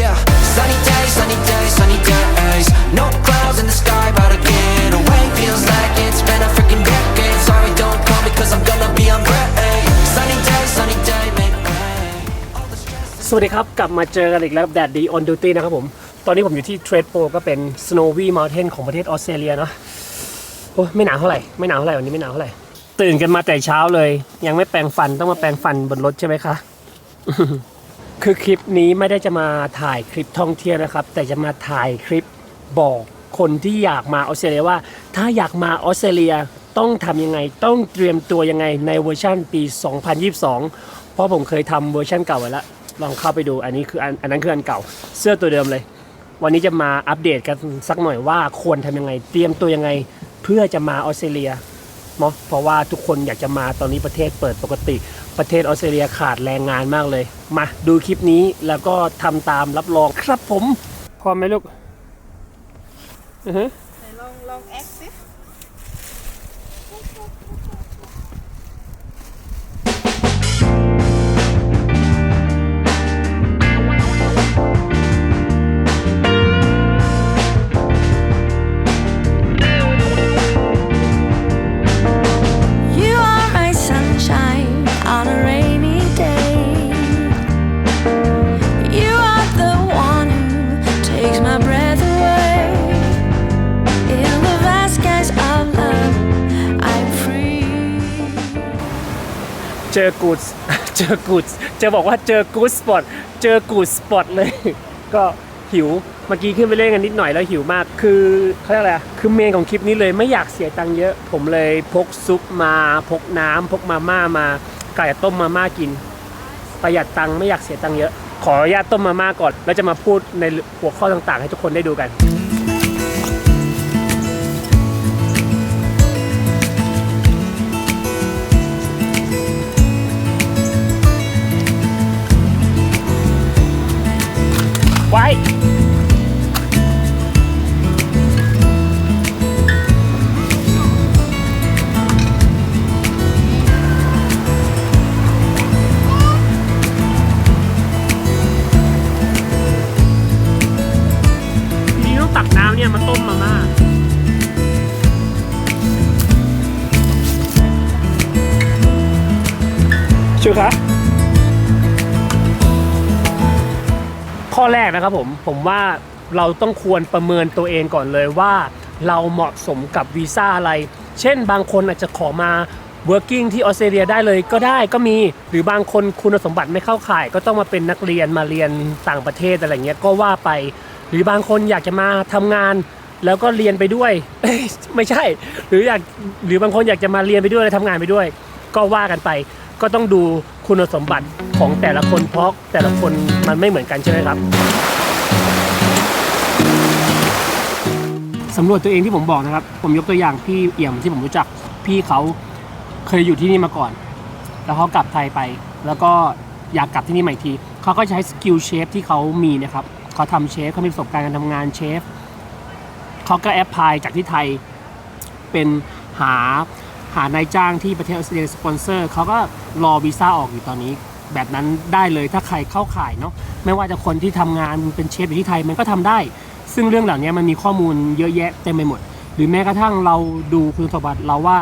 Yeah, sunny day, sunny day, sunny days No clouds in the sky, but I get away Feels like it's been a freaking decade Sorry, don't call me cause I'm gonna be on break. สวัสดีครับ กลับมาเจอกันอีกแล้วแดดดีออนดูวตี้นะครับผม ตอนนี้ผมอยู่ที่เทรดโปก็เป็น Snowy Mountain ของประเทศออสเตรเลียเนาะโอ้ไม่หนาวเท่าไหร่ ไม่หนาวเท่าไหร่วันนี้ไม่หนาวเท่าไหร่ ตื่นกันมาแต่เช้าเลย ยังไม่แปรงฟันต้องมาแปรงฟันบนรถใช่ไหมคะ คือคลิปนี้ไม่ได้จะมาถ่ายคลิปท่องเที่ยวนะครับ แต่จะมาถ่ายคลิปบอกคนที่อยากมาออสเตรเลียว่า ถ้าอยากมาออสเตรเลียต้องทำยังไง ต้องเตรียมตัวยังไงในเวอร์ชันปี 2022 เพราะผมเคยทำเวอร์ชันเก่าไว้แล้ว ลองเข้าไปดูอันนี้คืออันอันนั้นคืออันเก่า เสื้อตัวเดิมเลย วันนี้จะมาอัปเดตกันสักหน่อยว่าควรทำยังไง เตรียมตัวยังไง เพื่อจะมาออสเตรเลีย เนาะเพราะว่าทุกคนอยากจะมาตอนนี้ประเทศเปิดปกติ ประเทศออสเตรเลียขาดแรงงานมากเลย มาดูคลิปนี้แล้วก็ทำตามรับรองครับผม พร้อมไหมลูกอือฮึ ไหนลองลองแอคสิ เจอกูดเจอกูดจะบอกว่าเจอกูดสปอตเจอกูดสปอตเลย ก็หิวเมื่อกี้ขึ้นไปเล่นกันนิดหน่อยแล้วหิวมาก คือเขาเรียกอะไรอะคือเมนของคลิปนี้เลยไม่อยากเสียตังค์เยอะ ผมเลยพกซุปมาพกน้ำพกมาม่ามาไก่ต้มมาม่ากิน ประหยัดตังค์ไม่อยากเสียตังค์เยอะ ขออนุญาตต้มมาม่าก่อน แล้วจะมาพูดในหัวข้อต่างๆ ให้ทุกคนได้ดูกัน ต้องตักน้ำเนี่ยมาต้มมาม่าชูคะข้อแรกนะครับผมผมว่าเราต้องควรประเมินตัวเองก่อนเลยว่าเราเหมาะสมกับวีซ่าอะไร เช่นบางคนอาจจะขอมา working ที่ออสเตรเลียได้เลยก็ได้ก็มีหรือบางคนคุณสมบัติไม่เข้าข่าย ก็ต้องมาเป็นนักเรียนมาเรียนต่างประเทศอะไรเงี้ยก็ว่าไป หรือบางคนอยากจะมาทำงานแล้วก็เรียนไปด้วยเอ้ยไม่ใช่ หรืออยากหรือบางคนอยากจะมาเรียนไปด้วยและทำงานไปด้วย ก็ว่ากันไป ก็ต้องดูคุณสมบัติของแต่ละคนเพราะแต่ละคนมันไม่เหมือนกันใช่ไหมครับสำรวจตัวเองที่ผมบอกนะครับ ผมยกตัวอย่างพี่เอี่ยมที่ผมรู้จัก พี่เขาเคยอยู่ที่นี่มาก่อน แล้วเขากลับไทยไป แล้วก็อยากกลับที่นี่ใหม่ทีเขาก็ใช้สกิลเชฟที่เขามีนะครับ เขาทำเชฟเขามีประสบการณ์การทำงานเชฟเขาก็แอปพลายจากที่ไทยเป็นหาหานายจ้างที่ประเทศออสเตรเลียสปอนเซอร์เขาก็รอวีซ่าออกอยู่ตอนนี้ แบบนั้นได้เลยถ้าใครเข้าข่ายเนาะไม่ว่าจะคนที่ทำงานเป็นเชฟอยู่ที่ไทยมันก็ทำได้ ซึ่งเรื่องเหล่านี้มันมีข้อมูลเยอะแยะเต็มไปหมด หรือแม้กระทั่งเราดูคุณสมบัติเราว่า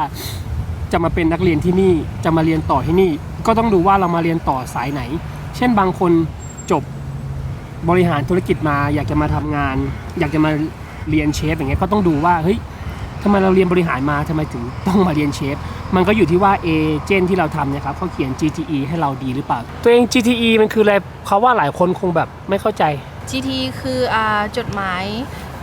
จะมาเป็นนักเรียนที่นี่จะมาเรียนต่อที่นี่ ก็ต้องดูว่าเรามาเรียนต่อสายไหน เช่นบางคนจบ บริหารธุรกิจมาอยากจะมาทำงาน อยากจะมาเรียนเชฟอย่างเงี้ยก็ต้องดูว่าเฮ้ยทำไมเราเรียนบริหารมาทำไมถึงต้องมาเรียนเชฟ มันก็อยู่ที่ว่าเอเจนที่เราทำเนะครับเขาเขียน GTE ให้เราดีหรือเปล่า ตัวเอง GTE มันคืออะไรเขาว่าหลายคนคงแบบไม่เข้าใจ GT คืออ่าจดหมาย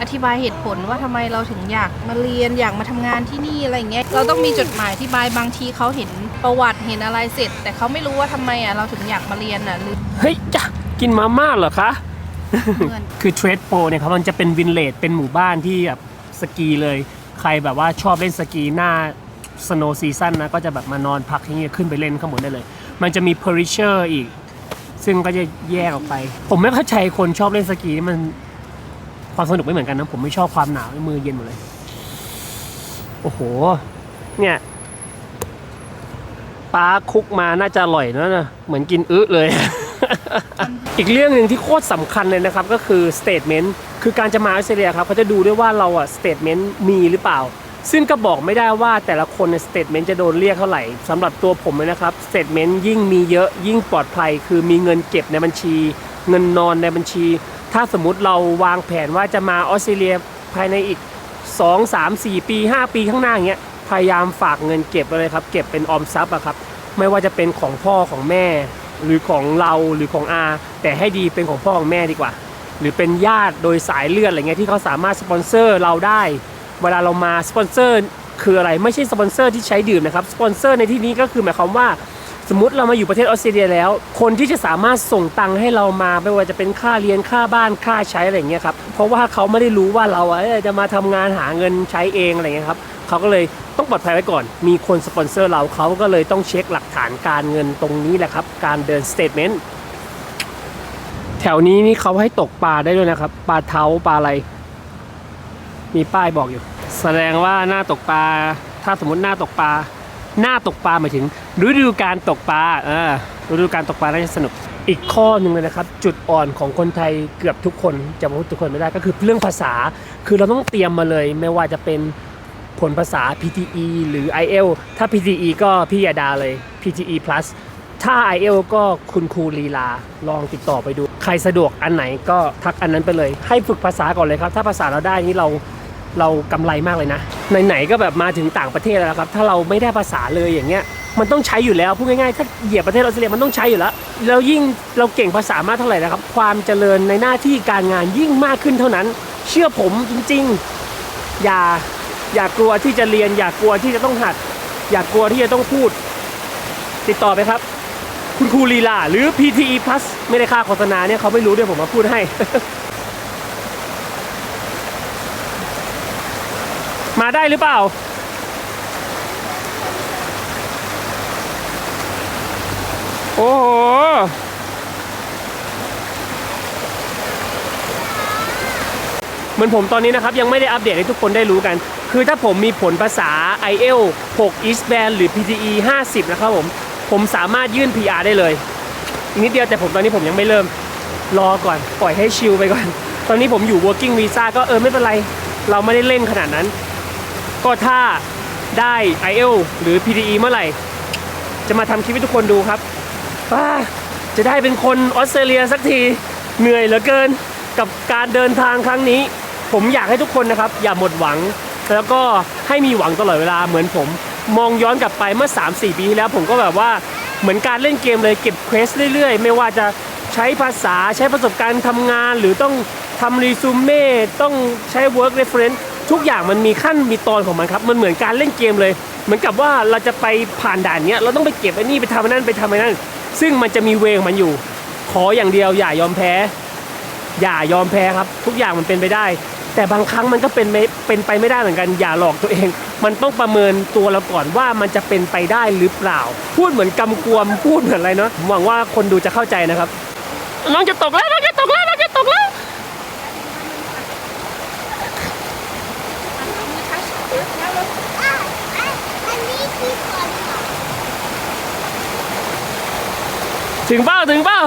อธิบายเหตุผลว่าทำไมเราถึงอยากมาเรียนอยากมาทำงานที่นี่อะไรอย่างเงี้ยเราต้องมีจดหมายอธิบายบางทีเขาเห็นประวัติเห็นอะไรเสร็จ แต่เขาไม่รู้ว่าทำไมอะเราถึงอยากมาเรียนอะหรือเฮ้ยจ้ะ กินมาม่าเหรอคะเงินคือเทรดโปรเนี่ยครับมันจะเป็นวินเลจเป็นหมู่บ้านที่แบบสกีเลย ใครแบบว่าชอบเล่นสกีหน้าสโนว์ซีซั่นนะก็จะแบบมานอนพักที่นี่ขึ้นไปเล่นข้างบนได้เลย มันจะมีเพอริเชอร์อีก ซึ่งก็จะแยกออกไป ผมไม่เข้าใจคนชอบเล่นสกีนี่มันความสนุกไม่เหมือนกันนะ ผมไม่ชอบความหนาวมือเย็นหมดเลย โอ้โห เนี่ยปลาคุกมาน่าจะอร่อยนะนะเหมือนกินอึเลย อีกเรื่องหนึ่งที่โคตรสำคัญเลยนะครับ ก็คือ statement คือการจะมาออสเตรเลียครับเขาจะดูด้วยว่าเราอะ statement มีหรือเปล่า ซึ่งก็บอกไม่ได้ว่าแต่ละคนใน statement จะโดนเรียกเท่าไหร่สำหรับตัวผมเลยนะครับ statement ยิ่งมีเยอะยิ่งปลอดภัย คือมีเงินเก็บในบัญชี เงินนอนในบัญชี ถ้าสมมติเราวางแผนว่าจะมาออสเตรเลียภายในอีก 2 3 4 ปี 5 ปีข้างหน้าอย่างเงี้ยพยายามฝากเงินเก็บเลยครับเก็บเป็นออมทรัพย์อะครับไม่ว่าจะเป็นของพ่อของแม่ หรือของเราหรือของอาแต่ให้ดีเป็นของพ่อของแม่ดีกว่า หรือเป็นญาติโดยสายเลือดอะไรเงี้ยที่เขาสามารถสปอนเซอร์เราได้ เวลาเรามาสปอนเซอร์คืออะไรไม่ใช่สปอนเซอร์ที่ใช้ดื่มนะครับสปอนเซอร์ในที่นี้ก็คือหมายความว่าสมมติเรามาอยู่ประเทศออสเตรเลียแล้ว คนที่จะสามารถส่งตังค์ให้เรามาไม่ว่าจะเป็นค่าเรียนค่าบ้านค่าใช้อะไรเงี้ยครับเพราะว่าเขาไม่ได้รู้ว่าเราจะมาทำงานหาเงินใช้เองอะไรเงี้ยครับ เขาก็เลยต้องปลอดภัยไว้ก่อน มีคนสปอนเซอร์เราเขาก็เลยต้องเช็คหลักฐานการเงินตรงนี้แหละครับ การเดินสเตทเมนต์แถวนี้นี่เขาให้ตกปลาได้ด้วยนะครับ ปลาเท้าปลาอะไร มีป้ายบอกอยู่ แสดงว่าหน้าตกปลา ถ้าสมมติหน้าตกปลา หน้าตกปลาหมายถึงฤดูการตกปลาเออฤดูการตกปลาน่าจะสนุก อีกข้อหนึ่งเลยนะครับ จุดอ่อนของคนไทยเกือบทุกคนจะบอกว่าทุกคนไม่ได้ก็คือเรื่องภาษา คือเราต้องเตรียมมาเลย ไม่ว่าจะเป็น ผลภาษา PTE หรือ IEL ถ้า PTE ก็พี่ยาดาเลย PTE plus ถ้า IEL ก็คุณครูลีลาลองติดต่อไปดู ใครสะดวกอันไหนก็ทักอันนั้นไปเลย ให้ฝึกภาษาก่อนเลยครับ ถ้าภาษาเราได้นี่เราเรากำไรมากเลยนะไหนๆก็แบบมาถึงต่างประเทศแล้วครับ ถ้าเราไม่ได้ภาษาเลยอย่างเงี้ยมันต้องใช้อยู่แล้วพูดง่ายๆถ้าเหยียบประเทศออสเตรเลียมันต้องใช้อยู่แล้วแล้วยิ่งเราเก่งภาษามากเท่าไหร่นะครับ ความเจริญในหน้าที่การงานยิ่งมากขึ้นเท่านั้น เชื่อผมจริง ๆ อย่า อย่ากกลัวที่จะเรียน อย่ากกลัวที่จะต้องหัด อย่ากลัวที่จะต้องพูด ติดต่อไปครับ คุณครูลีลาหรือ PTE Plus ไม่ได้ค่าโฆษณาเนี่ยเขาไม่รู้ด้วยผมมาพูดให้ มาได้หรือเปล่า โอ้โห เหมือนผมตอนนี้นะครับ ยังไม่ได้อัปเดตให้ทุกคนได้รู้กัน คือถ้าผมมีผลภาษา IEL 6 East Band หรือ PTE 50 นะครับผม ผมสามารถยื่น PR ได้เลยนิดเดียวแต่ผมตอนนี้ผมยังไม่เริ่มรอก่อน ปล่อยให้ชิลไปก่อน ตอนนี้ผมอยู่ working visa ก็เออไม่เป็นไร เราไม่ได้เร่งขนาดนั้น ก็ถ้าได้ IEL หรือ PTE เมื่อไหร่ จะมาทำคลิปให้ทุกคนดูครับจะได้เป็นคนออสเตรเลียสักทีเหนื่อยเหลือเกินกับการเดินทางครั้งนี้ ผมอยากให้ทุกคนนะครับ อย่าหมดหวัง แล้วก็ให้มีหวังตลอดเวลาเหมือนผม มองย้อนกลับไปเมื่อ 3-4 ปีที่แล้วผมก็แบบว่าเหมือนการเล่นเกมเลยเก็บเควสเรื่อยๆ ไม่ว่าจะใช้ภาษาใช้ประสบการณ์ทำงาน หรือต้องทำรีซูเม่ต้องใช้ work reference ทุกอย่างมันมีขั้นมีตอนของมันครับ มันเหมือนการเล่นเกมเลย เหมือนกับว่าเราจะไปผ่านด่านเนี้ยเราต้องไปเก็บไอ้นี่ไปทำไอ้นั่นไปทำไอ้นั่น ซึ่งมันจะมีเวของมันอยู่ ขออย่างเดียวอย่ายอมแพ้ อย่ายอมแพ้ครับ ทุกอย่างมันเป็นไปได้ แต่บางครั้งมันก็เป็นไม่เป็นไปไม่ได้เหมือนกันอย่าหลอกตัวเอง มันต้องประเมินตัวเราก่อนว่ามันจะเป็นไปได้หรือเปล่า พูดเหมือนกำกวมพูดเหมือนอะไรเนาะผมหวังว่าคนดูจะเข้าใจนะครับน้องจะตกแล้วน้องจะตกแล้วน้องจะตกแล้วถึงเป้าถึงเป้า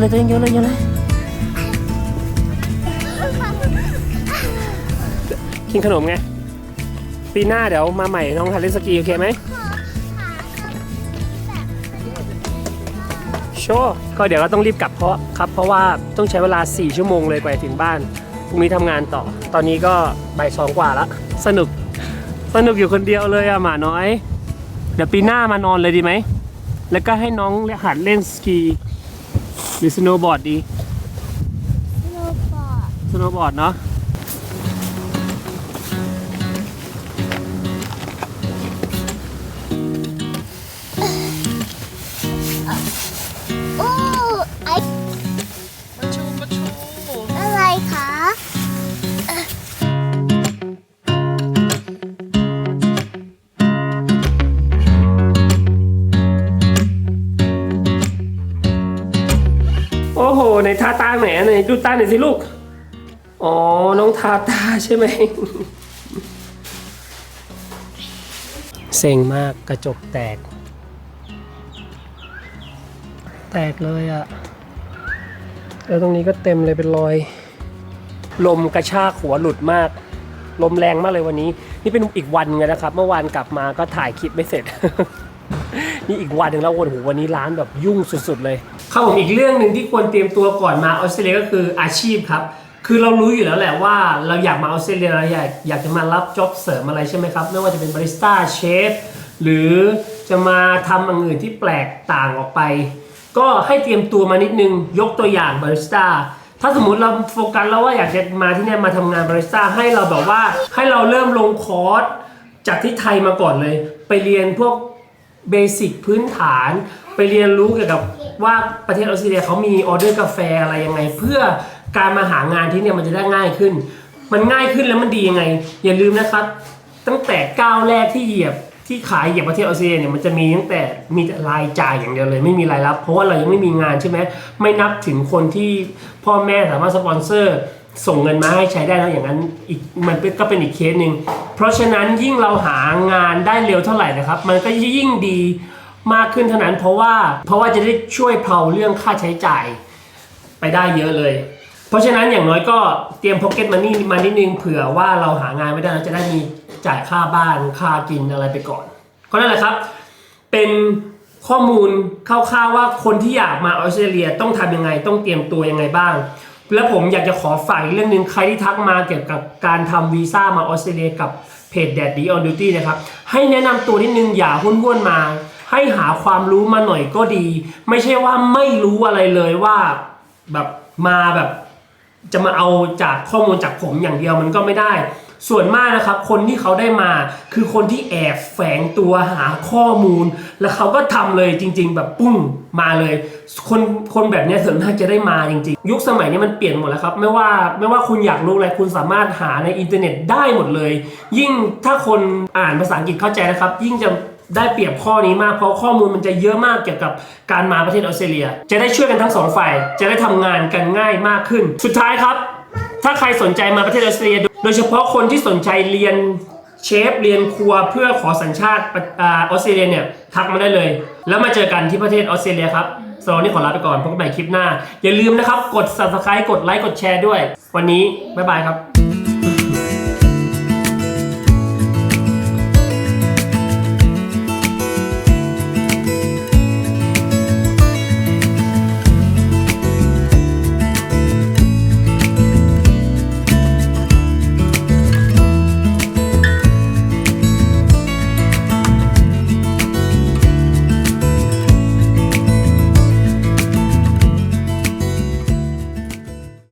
นเลยตัวเองโยนเลยโยนเลยกินขนมไงปีหน้าเดี๋ยวมาใหม่น้องหัดเล่นสกีโอเคไหมโชว์ก็เดี๋ยวเราต้องรีบกลับเพราะครับ เพราะว่าต้องใช้เวลา 4 ชั่วโมงเลยกว่าถึงบ้านพรุ่งนี้ทำงานต่อ ตอนนี้ก็บ่ายสองกว่าละสนุกสนุกอยู่คนเดียวเลยอะหมาน้อย เดี๋ยวปีหน้ามานอนเลยดีไหม แล้วก็ให้น้องหัดเล่นสกี หรือสโนว์บอร์ดดีสโนว์บอร์ดเนาะ นท่าตาไหนไหนดูตาหน่อยสิลูก อ๋อ น้องทาตาใช่ไหมเซ็งมากกระจกแตก แตกเลยอะแล้วตรงนี้ก็เต็มเลยเป็นรอย ลมกระชากหัวหลุดมาก ลมแรงมากเลยวันนี้ นี่เป็นอีกวันไงนะครับ เมื่อวานกลับมาก็ถ่ายคลิปไม่เสร็จ นี่อีกวันหนึ่งแล้ววันโหวันนี้ร้านแบบยุ่งสุด ๆ เลย ครับผมอีกเรื่องหนึ่งที่ควรเตรียมตัวก่อนมาออสเตรเลียก็คืออาชีพครับ คือเรารู้อยู่แล้วแหละว่าเราอยากมาออสเตรเลียเราอยากอยากจะมารับจ็อบเสริมอะไรใช่ไหมครับ ไม่ว่าจะเป็นบาริสต้าเชฟหรือจะมาทำอย่างอื่นที่แปลกต่างออกไป ก็ให้เตรียมตัวมานิดนึงยกตัวอย่างบาริสต้าถ้าสมมติเราโฟกัสแล้วว่าอยากจะมาที่นี่มาทำงานบาริสต้าให้เราแบบว่าให้เราเริ่มลงคอร์สจากที่ไทยมาก่อนเลย ไปเรียนพวกเบสิกพื้นฐาน ไปเรียนรู้เกี่ยวกับว่าประเทศออสเตรเลียเขามีออเดอร์กาแฟอะไรยังไง เพื่อการมาหางานที่เนี่ยมันจะได้ง่ายขึ้น มันง่ายขึ้นแล้วมันดียังไง อย่าลืมนะครับ ตั้งแต่ก้าวแรกที่เหยียบที่ขายเหยียบประเทศออสเตรเลียเนี่ยมันจะมีตั้งแต่มีแต่รายจ่ายอย่างเดียวเลย ไม่มีรายรับ เพราะว่าเรายังไม่มีงานใช่ไหมไม่นับถึงคนที่พ่อแม่สามารถสปอนเซอร์ส่งเงินมาให้ใช้ได้แล้วอย่างนั้นอีกมันเป็นก็เป็นอีกเคสหนึ่งเพราะฉะนั้นยิ่งเราหางานได้เร็วเท่าไหร่นะครับ มันก็ยิ่งดี มากขึ้นเท่านั้นเพราะว่าเพราะว่าจะได้ช่วยเพลาเรื่องค่าใช้จ่ายไปได้เยอะเลย เพราะฉะนั้นอย่างน้อยก็เตรียมพ็อกเก็ตมันนี่มานิดนึงเผื่อว่าเราหางานไม่ได้เราจะได้มีจ่ายค่าบ้านค่ากินอะไรไปก่อน ก็นั่นแหละครับ เป็นข้อมูลคร่าวๆว่าคนที่อยากมาออสเตรเลียต้องทำยังไงต้องเตรียมตัวยังไงบ้าง แล้วผมอยากจะขอฝากเรื่องหนึ่งใครที่ทักมาเกี่ยวกับการทำวีซ่ามาออสเตรเลียกับเพจ Daddy on Duty นะครับให้แนะนำตัวนิดนึงอย่าหุ้นวนๆมา ให้หาความรู้มาหน่อยก็ดี ไม่ใช่ว่าไม่รู้อะไรเลยว่าแบบมาแบบจะมาเอาจากข้อมูลจากผมอย่างเดียวมันก็ไม่ได้ ส่วนมากนะครับ คนที่เขาได้มาคือคนที่แอบแฝงตัวหาข้อมูล แล้วเขาก็ทำเลยจริง ๆ แบบปุ้งมาเลย คนคนแบบนี้ส่วนมากจะได้มาจริง ๆ ยุคสมัยนี้มันเปลี่ยนหมดแล้วครับ ไม่ว่าไม่ว่าคุณอยากรู้อะไรคุณสามารถหาในอินเทอร์เน็ตได้หมดเลย ยิ่งถ้าคนอ่านภาษาอังกฤษเข้าใจนะครับ ยิ่งจะ ได้เปรียบข้อนี้มากเพราะข้อมูลมันจะเยอะมากเกี่ยวกับการมาประเทศออสเตรเลีย จะได้ช่วยกันทั้งสองฝ่ายจะได้ทำงานกันง่ายมากขึ้น สุดท้ายครับ ถ้าใครสนใจมาประเทศออสเตรเลีย โดยเฉพาะคนที่สนใจเรียนเชฟเรียนครัวเพื่อขอสัญชาติอออสเตรเลียเนี่ยทักมาได้เลย แล้วมาเจอกันที่ประเทศออสเตรเลียครับสำหรับวันนี้ขอลาไปก่อนพบกันใหม่คลิปหน้า อย่าลืมนะครับ กด subscribe กดไลค์กดแชร์ด้วย วันนี้บ๊ายบายครับ